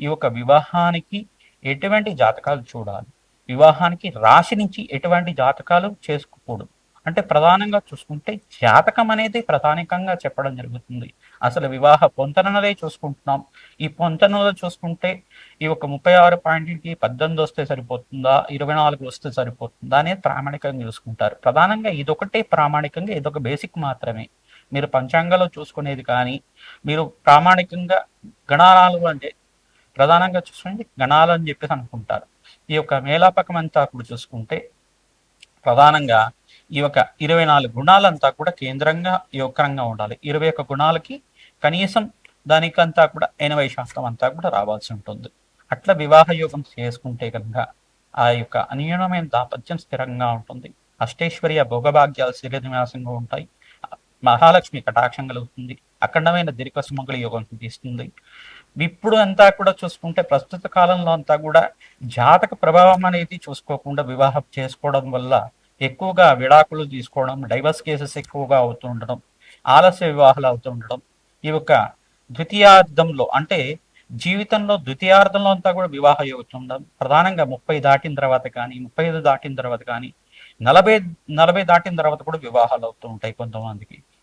ఈ యొక్క వివాహానికి ఎటువంటి జాతకాలు చూడాలి? వివాహానికి రాశి నుంచి ఎటువంటి జాతకాలు చేసుకోకూడదు? అంటే ప్రధానంగా చూసుకుంటే జాతకం అనేది ప్రధానికంగా చెప్పడం జరుగుతుంది. అసలు వివాహ పొంతనలే చూసుకుంటున్నాం. ఈ పొంతనలో చూసుకుంటే ఈ ఒక ముప్పై ఆరు పాయింట్కి పద్దెనిమిది వస్తే సరిపోతుందా? ఇరవై నాలుగు వస్తే సరిపోతుందా? అనేది ప్రామాణికంగా చూసుకుంటారు. ప్రధానంగా ఇదొకటే ప్రామాణికంగా ఇదొక బేసిక్ మాత్రమే. మీరు పంచాంగంలో చూసుకునేది కానీ మీరు ప్రామాణికంగా గణాలు అంటే ప్రధానంగా చూసుకుంటే గణాలు అని చెప్పేసి అనుకుంటారు. ఈ యొక్క మేలాపకం అంతా కూడా చూసుకుంటే ప్రధానంగా ఈ యొక్క ఇరవై నాలుగు గుణాలంతా కూడా కేంద్రంగా యోగకరంగా ఉండాలి. ఇరవై ఒక్క గుణాలకి కనీసం దానికంతా కూడా ఎనభై శాతం అంతా కూడా రావాల్సి ఉంటుంది. అట్లా వివాహ యోగం చేసుకుంటే కనుక ఆ యొక్క అన్యూనమైన దాపత్యం స్థిరంగా ఉంటుంది. అష్టేశ్వర్య భోగభాగ్యాలు స్థిరనివాసంగా ఉంటాయి. మహాలక్ష్మి కటాక్షం కలుగుతుంది. అఖండమైన దీర్ఘ సుమంగళ యోగం తీస్తుంది ఇప్పుడు అంతా కూడా చూసుకుంటే ప్రస్తుత కాలంలో అంతా కూడా జాతక ప్రభావం అనేది చూసుకోకుండా వివాహం చేసుకోవడం వల్ల ఎక్కువగా విడాకులు తీసుకోవడం డైవర్స్ కేసెస్ ఎక్కువగా అవుతూ ఉండడం ఆలస్య వివాహాలు అవుతూ ఉండడం ఈ యొక్క ద్వితీయార్థంలో అంటే జీవితంలో ద్వితీయార్థంలో అంతా కూడా వివాహ యోగం ఉండడం ప్రధానంగా ముప్పై దాటిన తర్వాత కానీ ముప్పై ఐదు దాటిన తర్వాత కానీ నలభై నలభై దాటిన తర్వాత కూడా వివాహాలు అవుతూ ఉంటాయి కొంతమందికి.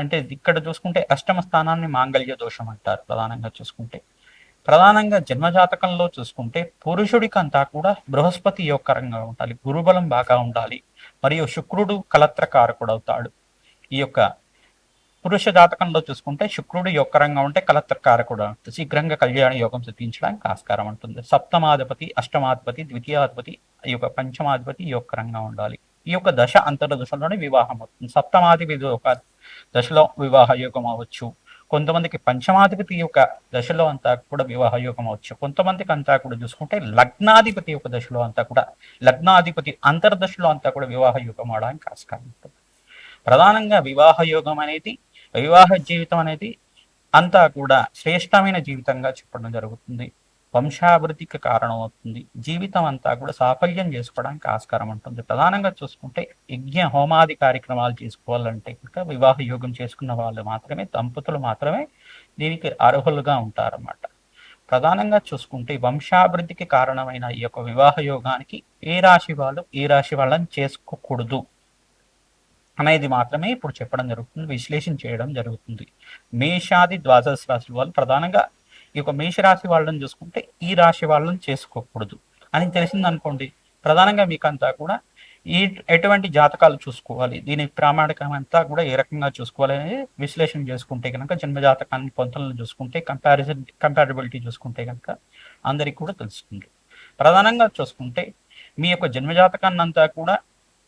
అంటే ఇక్కడ చూసుకుంటే అష్టమ స్థానాన్ని మాంగళ్య దోషం అంటారు ప్రధానంగా చూసుకుంటే. ప్రధానంగా జన్మజాతకంలో చూసుకుంటే పురుషుడికంతా కూడా బృహస్పతి యోగకరంగా ఉండాలి గురుబలం బాగా ఉండాలి మరియు శుక్రుడు కలత్రకారకుడు అవుతాడు ఈ యొక్క పురుష జాతకంలో చూసుకుంటే శుక్రుడు యొక్కరంగా ఉంటే కలత్రకారకుడు శీఘ్రంగా కళ్యాణ యోగం సిద్ధించడానికి ఆస్కారం ఉంటుంది. సప్తమాధిపతి అష్టమాధిపతి ద్వితీయాధిపతి ఈ యొక్క పంచమాధిపతి యొక్కరంగా ఉండాలి. ఈ యొక్క దశ అంతర దశలోనే వివాహం అవుతుంది. సప్తమాధిపతి ఒక దశలో వివాహ యోగం అవ్వచ్చు కొంతమందికి పంచమాధిపతి యొక్క దశలో అంతా కూడా వివాహ యోగం అవచ్చు కొంతమందికి అంతా కూడా చూసుకుంటే లగ్నాధిపతి యొక్క దశలో అంతా కూడా లగ్నాధిపతి అంతర్దశలో అంతా కూడా వివాహ యోగం అవడానికి ఆస్కారం ఉంటుంది. ప్రధానంగా వివాహ యోగం అనేది వివాహ జీవితం అనేది అంతా కూడా శ్రేష్టమైన జీవితంగా చెప్పడం జరుగుతుంది. వంశాభివృద్ధికి కారణం అవుతుంది జీవితం అంతా కూడా సాఫల్యం చేసుకోవడానికి ఆస్కారం ఉంటుంది. ప్రధానంగా చూసుకుంటే యజ్ఞ హోమాది కార్యక్రమాలు చేసుకోవాలంటే కనుక వివాహ యోగం చేసుకున్న వాళ్ళు మాత్రమే దంపతులు మాత్రమే దీనికి అర్హులుగా ఉంటారన్నమాట. ప్రధానంగా చూసుకుంటే వంశాభివృద్ధికి కారణమైన ఈ యొక్క వివాహ యోగానికి ఏ రాశి వాళ్ళు ఏ రాశి వాళ్ళని చేసుకోకూడదు అనేది మాత్రమే ఇప్పుడు చెప్పడం జరుగుతుంది విశ్లేషణ చేయడం జరుగుతుంది. మేషాది ద్వాదశ రాశుల వాళ్ళు ప్రధానంగా ఈ యొక్క మేషరాశి వాళ్ళని చూసుకుంటే ఈ రాశి వాళ్ళని చేసుకోకూడదు. అని తెలిసింది అనుకోండి ప్రధానంగా మీకు అంతా కూడా ఈ ఎటువంటి జాతకాలు చూసుకోవాలి దీని ప్రామాణికం అంతా కూడా ఏ రకంగా చూసుకోవాలి అనేది విశ్లేషణ చేసుకుంటే కనుక జన్మ జాతకాన్ని పొంతలను చూసుకుంటే కంపారిజన్ కంపారిబిలిటీ చూసుకుంటే కనుక అందరికి కూడా తెలుస్తుంది. ప్రధానంగా చూసుకుంటే మీ యొక్క జన్మ జాతకాన్ని అంతా కూడా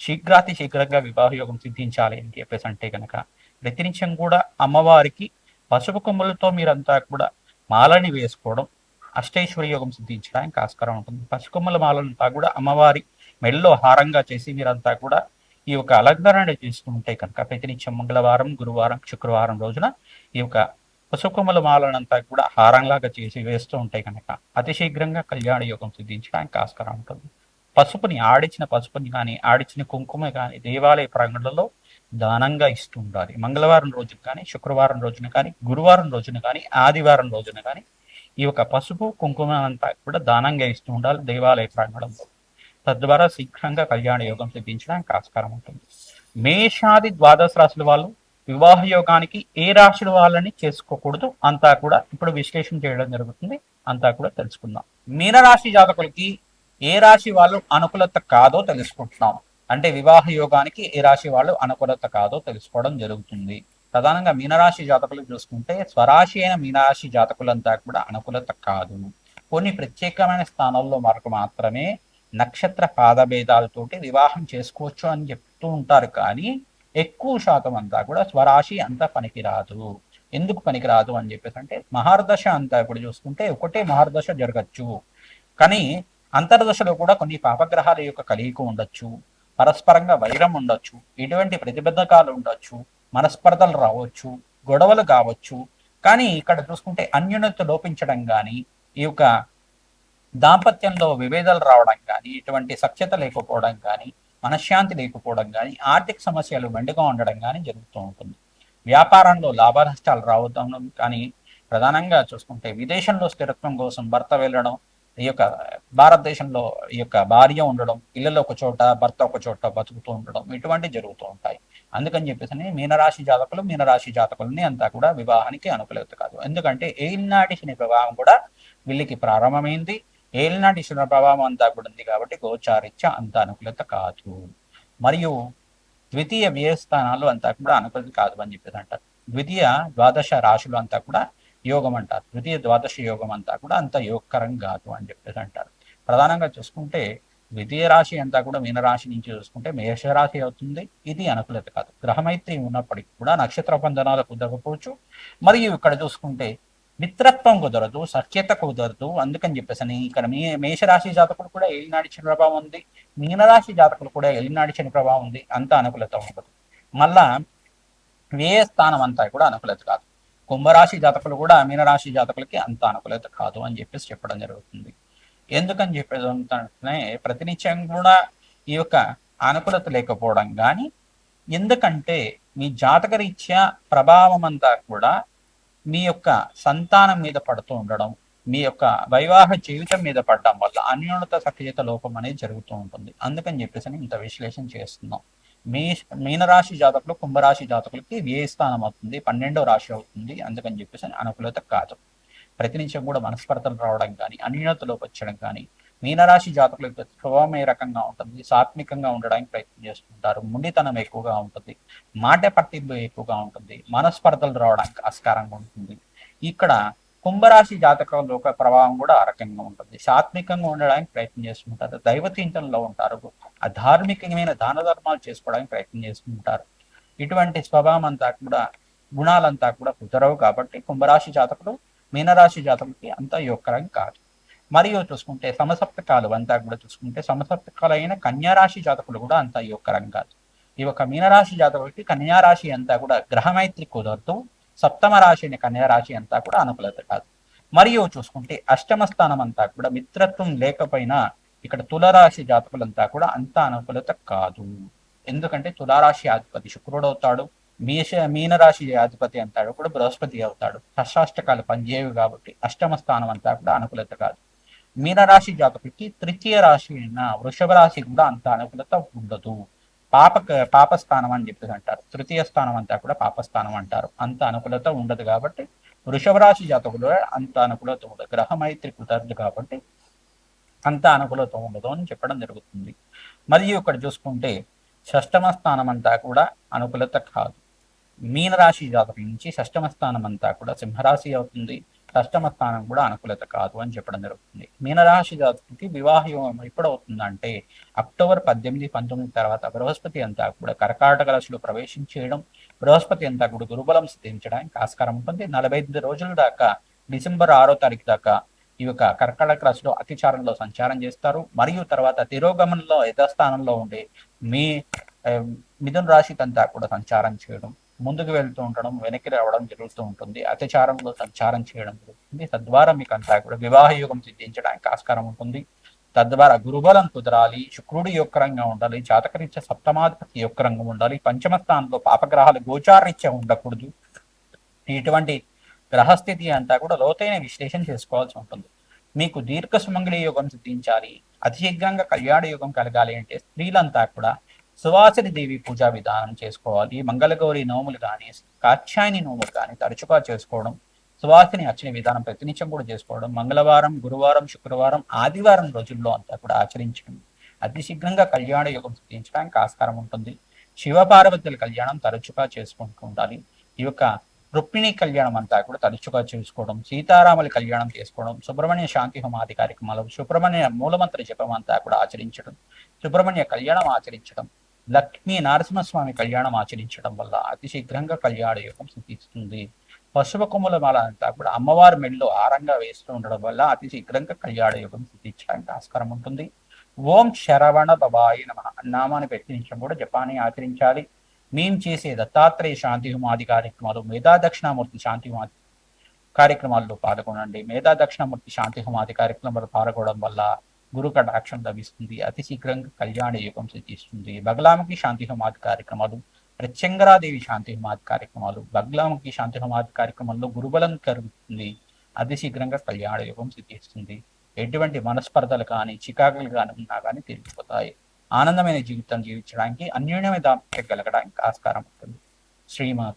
శీఘ్రాతి శీఘ్రంగా వివాహ యోగం సిద్ధించాలి అని చెప్పేసి అంటే కనుక ప్రతినిత్యం కూడా అమ్మవారికి పసుపు కొమ్ములతో మీరంతా కూడా మాలని వేసుకోవడం అష్టైశ్వర్య యోగం సిద్ధించడానికి ఆస్కారం ఉంటుంది. పసుకొమ్మల మాలంతా కూడా అమ్మవారి మెడలో హారంగా చేసి మీరంతా కూడా ఈ యొక్క అలంకరణ చేసుకుంటే కనుక ప్రతినిత్యం మంగళవారం గురువారం శుక్రవారం రోజున ఈ యొక్క పసుకొమ్మల మాలనంతా కూడా హారంలాగా చేసి వేస్తూ ఉంటే కనుక అతి శీఘ్రంగా కళ్యాణ యోగం సిద్ధించడానికి ఆస్కారం ఉంటుంది. పసుపుని ఆడిచిన పసుపుని కానీ ఆడిచిన కుంకుమ కానీ దేవాలయ ప్రాంగణంలో దానంగా ఇస్తూ ఉండాలి మంగళవారం రోజున కానీ శుక్రవారం రోజున కానీ గురువారం రోజున కానీ ఆదివారం రోజున కానీ ఈ యొక్క పసుపు కుంకుమ అంతా కూడా దానంగా ఇస్తూ ఉండాలి దేవాలయ ప్రాంగణంలో. తద్వారా శీఘ్రంగా కళ్యాణ యోగం సిద్ధించడానికి ఆస్కారం ఉంటుంది. మేషాది ద్వాదశ రాశుల వాళ్ళు వివాహ యోగానికి ఏ రాశుల వాళ్ళని చేసుకోకూడదు అంతా కూడా ఇప్పుడు విశ్లేషణ చేయడం జరుగుతుంది. అంతా కూడా తెలుసుకుందాం. మీనరాశి జాతకులకి ఏ రాశి వాళ్ళు అనుకూలత కాదో తెలుసుకుంటున్నాం. అంటే వివాహ యోగానికి ఏ రాశి వాళ్ళు అనుకూలత కాదో తెలుసుకోవడం జరుగుతుంది. ప్రధానంగా మీనరాశి జాతకులు చూసుకుంటే స్వరాశి అయిన మీనరాశి జాతకులంతా కూడా అనుకూలత కాదు. కొన్ని ప్రత్యేకమైన స్థానాల్లో మనకు మాత్రమే నక్షత్ర పాదభేదాలతోటి వివాహం చేసుకోవచ్చు అని చెప్తూ ఉంటారు. కానీ ఎక్కువ శాతం అంతా కూడా స్వరాశి అంతా పనికిరాదు. ఎందుకు పనికిరాదు అని చెప్పేసి అంటే మహార్దశ అంతా కూడా చూసుకుంటే ఒకటే మహార్దశ జరగచ్చు. కానీ అంతర్దశలో కూడా కొన్ని పాపగ్రహాల యొక్క కలియిక ఉండొచ్చు పరస్పరంగా వైరం ఉండొచ్చు ఇటువంటి ప్రతిబద్ధకాలు ఉండొచ్చు మనస్పర్ధలు రావచ్చు గొడవలు కావచ్చు. కానీ ఇక్కడ చూసుకుంటే అన్యోన్యత లోపించడం కానీ ఈ యొక్క దాంపత్యంలో విభేదాలు రావడం కానీ ఇటువంటి సఖ్యత లేకపోవడం కానీ మనశ్శాంతి లేకపోవడం కానీ ఆర్థిక సమస్యలు మెండుగా ఉండడం కానీ జరుగుతూ ఉంటుంది. వ్యాపారంలో లాభ నష్టాలు రావడం కానీ ప్రధానంగా చూసుకుంటే విదేశంలో స్థిరత్వం కోసం భర్త వెళ్ళడం ఈ యొక్క భారతదేశంలో ఈ యొక్క భార్య ఉండడం ఇళ్ళలో ఒక చోట భర్త ఒక చోట బతుకుతూ ఉండడం ఇటువంటి జరుగుతూ ఉంటాయి. అందుకని చెప్పేసి మీనరాశి జాతకులు మీనరాశి జాతకులని అంతా కూడా వివాహానికి అనుకూలత కాదు. ఎందుకంటే ఏలినాటి శని ప్రభావం కూడా వీళ్ళకి ప్రారంభమైంది. ఏలినాటి శని ప్రభావం అంతా కూడా ఉంది కాబట్టి గోచారిత్య అంత అనుకూలత కాదు. మరియు ద్వితీయ వ్యయస్థానాలు అంతా కూడా అనుకూలత కాదు అని చెప్పేసి అంటారు. ద్వితీయ ద్వాదశ రాశులు అంతా కూడా యోగం అంటారు ద్వితీయ ద్వాదశ యోగం అంతా కూడా అంత యోగకరం కాదు అని చెప్పేసి అంటారు. ప్రధానంగా చూసుకుంటే ద్వితీయ రాశి అంతా కూడా మీనరాశి నుంచి చూసుకుంటే మేషరాశి అవుతుంది. ఇది అనుకూలత కాదు. గ్రహమైత్రి ఉన్నప్పటికీ కూడా నక్షత్ర బంధనాలు కుదరకపోవచ్చు. మరియు ఇక్కడ చూసుకుంటే మిత్రత్వం కుదరదు సఖ్యత కుదరదు. అందుకని చెప్పేసి ఇక్కడ మీ మేషరాశి జాతకులు కూడా ఏలినాడి శని ప్రభావం ఉంది. మీనరాశి జాతకులు కూడా ఎలినాడి శని ప్రభావం ఉంది. అంత అనుకూలత ఉండదు. మళ్ళా వ్యయ స్థానం అంతా కూడా అనుకూలత కాదు. కుంభరాశి జాతకులు కూడా మీనరాశి జాతకులకి అంత అనుకూలత కాదు అని చెప్పేసి చెప్పడం జరుగుతుంది. ఎందుకని చెప్పేది ప్రతినిత్యం కూడా ఈ యొక్క అనుకూలత లేకపోవడం కానీ ఎందుకంటే మీ జాతక రీత్యా ప్రభావం అంతా కూడా మీ యొక్క సంతానం మీద పడుతూ ఉండడం మీ యొక్క వైవాహ జీవితం మీద పడడం వల్ల అన్యోన్యత సఖ్యత లోపం అనేది జరుగుతూ ఉంటుంది. అందుకని చెప్పేసి ఇంత విశ్లేషణ చేస్తున్నాం. మీ మీనరాశి జాతకులు కుంభరాశి జాతకులకి వ్యయ స్థానం అవుతుంది? పన్నెండవ రాశి అవుతుంది అందుకని చెప్పేసి అనుకూలత కాదు. ప్రతినిత్యం కూడా మనస్పర్ధలు రావడం కానీ అన్యూనతలోకి వచ్చడం కానీ మీనరాశి జాతకులకు స్వభావం ఏ రకంగా ఉంటుంది? సాత్వికంగా ఉండడానికి ప్రయత్నం చేస్తుంటారు. ముండితనం ఎక్కువగా ఉంటుంది. మాట పట్టింపు ఎక్కువగా ఉంటుంది. మనస్పర్ధలు రావడానికి ఆస్కారంగా ఉంటుంది. ఇక్కడ కుంభరాశి జాతకంలో ఒక ప్రభావం కూడా ఆ రకంగా ఉంటుంది. సాత్వికంగా ఉండడానికి ప్రయత్నం చేస్తుంటారు. దైవతీంతంలో ఉంటారు. అధార్మికమైన దాన ధర్మాలు చేసుకోవడానికి ప్రయత్నం చేస్తుంటారు. ఇటువంటి స్వభావం అంతా కూడా గుణాలంతా కూడా కుదరవు కాబట్టి కుంభరాశి జాతకులు మీనరాశి జాతకులకి అంత యోగకరం కాదు. మరియు చూసుకుంటే సమసప్తకాలు అంతా కూడా చూసుకుంటే సమసప్తకాలు అయిన కన్యారాశి జాతకులు కూడా అంత యోగకరం కాదు. ఈ యొక్క మీనరాశి జాతకులకి కన్యారాశి అంతా కూడా గ్రహమైత్రి కుదరదు. సప్తమ రాశి అయిన కన్యారాశి అంతా కూడా అనుకూలత కాదు. మరియు చూసుకుంటే అష్టమ స్థానం అంతా కూడా మిత్రత్వం లేకపోయినా ఇక్కడ తులరాశి జాతకులంతా కూడా అంత అనుకూలత కాదు. ఎందుకంటే తులారాశి అధిపతి శుక్రుడు అవుతాడు మీష మీనరాశి అధిపతి అంతాడు కూడా బృహస్పతి అవుతాడు. షష్టాష్టకాలు పనిచేయవు కాబట్టి అష్టమ స్థానం అంతా కూడా అనుకూలత కాదు. మీనరాశి జాతకుడికి తృతీయ రాశి అయిన వృషభ రాశి కూడా అంత అనుకూలత ఉండదు. పాప పాపస్థానం అని చెప్పేసి అంటారు. తృతీయ స్థానం అంతా కూడా పాపస్థానం అంటారు. అంత అనుకూలత ఉండదు కాబట్టి వృషభ రాశి జాతకులు అంత అనుకూలత ఉండదు. గ్రహమైత్రి కుదరదు కాబట్టి అంత అనుకూలత ఉండదు అని చెప్పడం జరుగుతుంది. మరియు ఇక్కడ చూసుకుంటే షష్టమ స్థానం అంతా కూడా అనుకూలత కాదు. మీనరాశి జాతకం నుంచి షష్టమ స్థానం అంతా కూడా సింహరాశి అవుతుంది. అష్టమ స్థానం కూడా అనుకూలత కాదు అని చెప్పడం జరుగుతుంది. మీనరాశి జాతకులకి వివాహ యోగం ఎప్పుడవుతుందంటే అక్టోబర్ పద్దెనిమిది పంతొమ్మిది తర్వాత బృహస్పతి అంతా కూడా కర్కాటక రాశిలో ప్రవేశించేయడం బృహస్పతి అంతా కూడా గురుబలం సిద్ధించడానికి ఆస్కారం ఉంటుంది. నలభై ఐదు రోజుల దాకా డిసెంబర్ ఆరో తారీఖు దాకా ఈ యొక్క కర్కాటక రాశిలో అతిచారంలో సంచారం చేస్తారు. మరియు తర్వాత తిరోగమనంలో యథాస్థానంలో ఉండే మీ మిథున రాశికంతా కూడా సంచారం చేయడం ముందుకు వెళ్తూ ఉండడం వెనక్కి రావడం జరుగుతూ ఉంటుంది. అతిచారంలో సంచారం చేయడం జరుగుతుంది. తద్వారా మీకు అంతా కూడా వివాహ యుగం సిద్ధించడానికి ఆస్కారం ఉంటుంది. తద్వారా గురుబలం కుదరాలి. శుక్రుడు యొక్కరంగా ఉండాలి. జాతకరీత్య సప్తమాధిపతి యొక్కరంగా ఉండాలి. పంచమ స్థానంలో పాపగ్రహాలు గోచారీత్య ఉండకూడదు. ఇటువంటి గ్రహస్థితి అంతా కూడా లోతైన విశ్లేషణ చేసుకోవాల్సి ఉంటుంది. మీకు దీర్ఘ సుమంగళి యోగం సిద్ధించాలి. అతి శీఘ్రంగా కళ్యాణ యోగం కలగాలి అంటే స్త్రీలంతా కూడా సువాసిని దేవి పూజా విధానం చేసుకోవాలి మంగళగౌరి నోములు కానీ కాత్యాయని నోములు కానీ తరచుగా చేసుకోవడం సువాసిని అర్చన విధానం ప్రతినిత్యం కూడా చేసుకోవడం మంగళవారం గురువారం శుక్రవారం ఆదివారం రోజుల్లో అంతా కూడా ఆచరించడం అతి శీఘ్రంగా కళ్యాణ యోగం సిద్ధించడానికి ఆస్కారం ఉంటుంది. శివపార్వతుల కళ్యాణం తరచుగా చేసుకుంటూ ఉండాలి. ఈ యొక్క రుక్మిణి కళ్యాణం అంతా కూడా తరచుగా చేసుకోవడం సీతారాముల కళ్యాణం చేసుకోవడం సుబ్రహ్మణ్య శాంతి హోమాది కార్యక్రమాలు సుబ్రహ్మణ్య మూలమంత్ర జపం అంతా కూడా ఆచరించడం సుబ్రహ్మణ్య కళ్యాణం ఆచరించడం లక్ష్మీ నరసింహస్వామి కళ్యాణం ఆచరించడం వల్ల అతి శీఘ్రంగా కళ్యాణ యోగం సిద్ధిస్తుంది. పశువ కొమ్ముల మాల అంతా కూడా అమ్మవారి మెళ్ళలో ఆరంగా వేస్తూ ఉండడం వల్ల అతి శీఘ్రంగా కళ్యాణ యోగం సిద్ధించడానికి ఆస్కారం ఉంటుంది. ఓం శరవణ బబాయి నమ నామాన్ని పెట్టించడం కూడా జపాన్ని ఆచరించాలి. మేము చేసే దత్తాత్రేయ శాంతి హుమాది కార్యక్రమాలు మేధా దక్షిణామూర్తి శాంతి హుమాది కార్యక్రమాల్లో పాల్గొనండి. మేధా దక్షిణామూర్తి శాంతి హుమాది కార్యక్రమాలు పాల్గొనడం వల్ల గురు కటాక్షం లభిస్తుంది. అతి శీఘ్రంగా కళ్యాణ యుగం సిద్ధిస్తుంది. బగలాముఖి శాంతి హోమాది కార్యక్రమాలు ప్రత్యంగరాదేవి శాంతి హోమాది కార్యక్రమాలు బగ్లాముఖి శాంతి హోమాది కార్యక్రమంలో గురుబలం కలుగుతుంది. అతి శీఘ్రంగా కళ్యాణ యుగం సిద్ధిస్తుంది. ఎటువంటి మనస్పర్ధలు కానీ చికాకులు కానీ ఉన్నా కానీ తిరిగిపోతాయి ఆనందమైన జీవితం జీవించడానికి అన్యోన్యమైన దాంపత్యం కలగడానికి ఆస్కారం ఉంటుంది. శ్రీమాత